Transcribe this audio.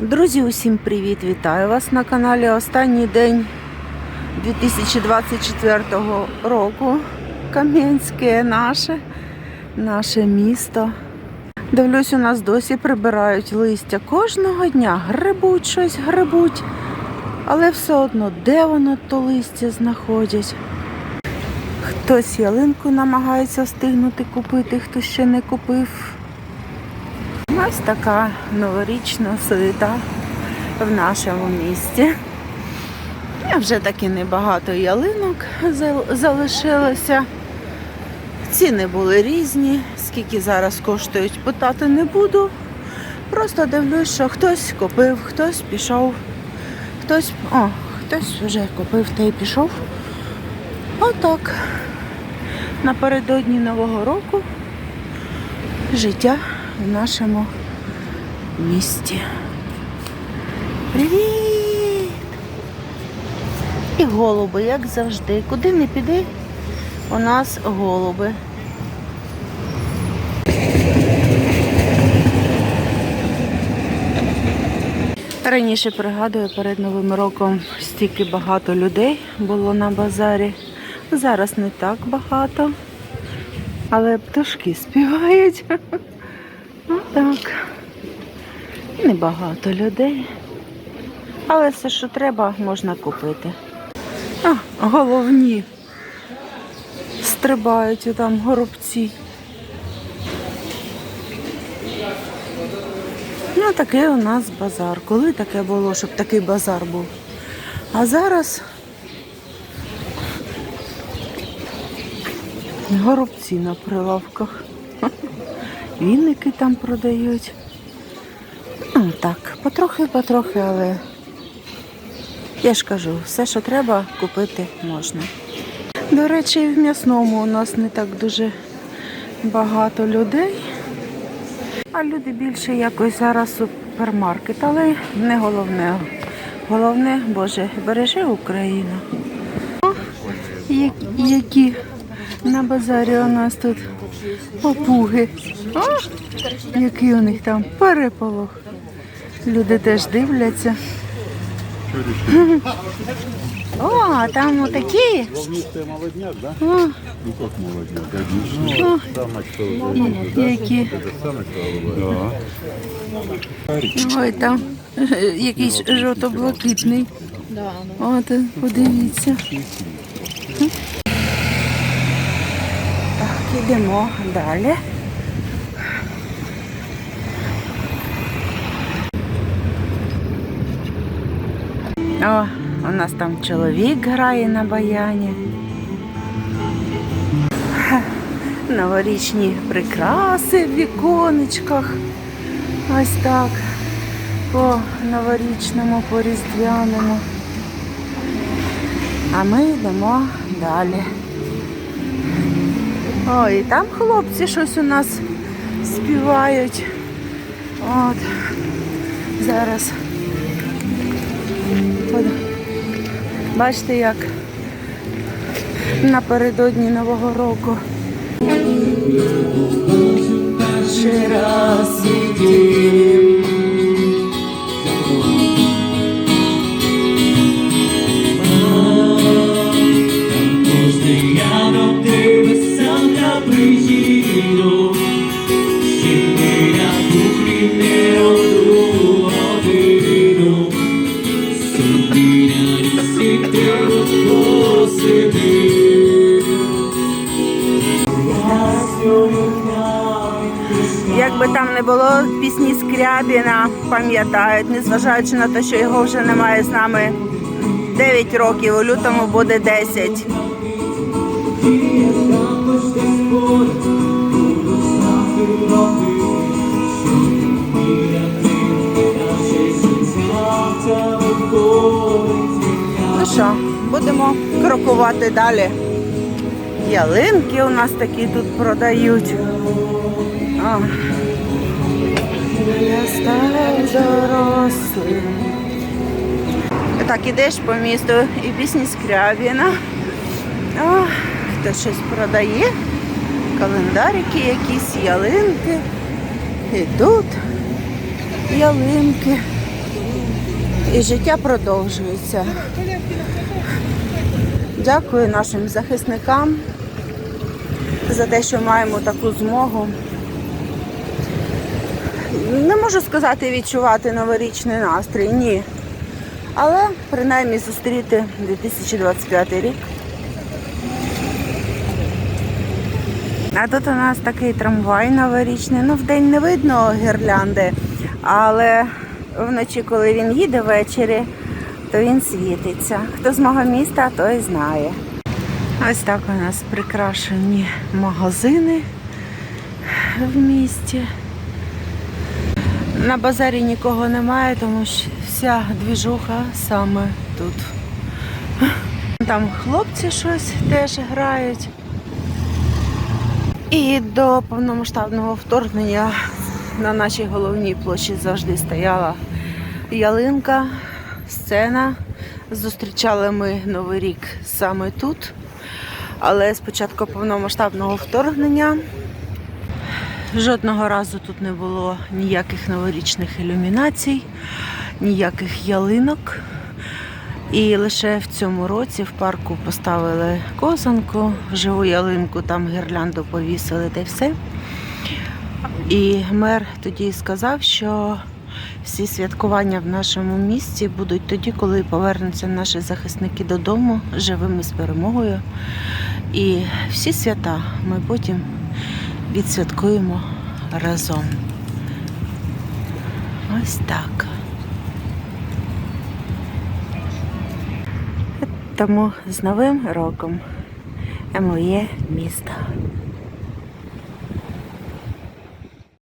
Друзі, усім привіт! Вітаю вас на каналі. Останній день 2024 року. Кам'янське наше, наше місто. Дивлюсь, у нас досі прибирають листя кожного дня. Грибуть щось, грибуть. Але все одно, де воно то листя знаходять? Хтось ялинку намагається встигнути купити, хто ще не купив. Ось така новорічна суета в нашому місті. Я вже таки небагато ялинок залишилося. Ціни були різні, скільки зараз коштують, питати не буду. Просто дивлюсь, що хтось купив, хтось пішов, хтось. О, хтось вже купив та й пішов. Отак. Напередодні Нового року життя в нашому місті. Привіт! І голуби, як завжди. Куди не піди, у нас голуби. Раніше пригадую, перед Новим роком стільки багато людей було на базарі. Зараз не так багато, але пташки співають. Ну так. Небагато людей. Але все, що треба, можна купити. А, головні. Стрибають там горобці. Ну, такий у нас базар. Коли таке було, щоб такий базар був? А зараз горобці на прилавках. Вінники там продають. Ну так, потрохи-потрохи, але я ж кажу, все, що треба, купити можна. До речі, в м'ясному у нас не так дуже багато людей. А люди більше якось зараз супермаркет, але не головне. Головне, Боже, бережи Україну. О, я- які на базарі у нас тут попуги. О, який у них там переполох. Люди теж дивляться. О, там отакі. Ну как молодняк? Ну, які. Ой, там е, якийсь жовто-блакитний. От, подивіться. Так, ідемо далі. О, у нас там чоловік грає на баяні. Новорічні прикраси в віконечках. Ось так. По новорічному, по різдвяному. А ми йдемо далі. Ой, там хлопці щось у нас співають. От. Зараз. От. Бачите, як напередодні Нового року. Ще раз відім. Постійно дивишся та приїду, би там не було, пісні Скрябіна пам'ятають, незважаючи на те, що його вже немає з нами 9 років, у лютому буде 10. Ну що, будемо крокувати далі. Ялинки у нас такі тут продають. А. Я став дорослим. Так, ідеш по місту і пісні Скрябіна. Хто щось продає. Календарики, якісь ялинки. І тут ялинки. І життя продовжується. Дякую нашим захисникам за те, що маємо таку змогу. Не можу сказати відчувати новорічний настрій, ні. Але принаймні зустріти 2025 рік. А тут у нас такий трамвай новорічний. Ну, вдень не видно гірлянди, але вночі, коли він їде ввечері, то він світиться. Хто з мого міста, той знає. Ось так у нас прикрашені магазини в місті. На базарі нікого немає, тому що вся двіжуха саме тут. Там хлопці щось теж грають. І до повномасштабного вторгнення на нашій головній площі завжди стояла ялинка, сцена. Зустрічали ми Новий рік саме тут. Але з початку повномасштабного вторгнення жодного разу тут не було ніяких новорічних ілюмінацій, ніяких ялинок. І лише в цьому році в парку поставили козанку, живу ялинку, там гірлянду повісили та й все. І мер тоді сказав, що всі святкування в нашому місті будуть тоді, коли повернуться наші захисники додому живими з перемогою. І всі свята ми потім відсвяткуємо разом. Ось так. Тому з Новим роком моє місто.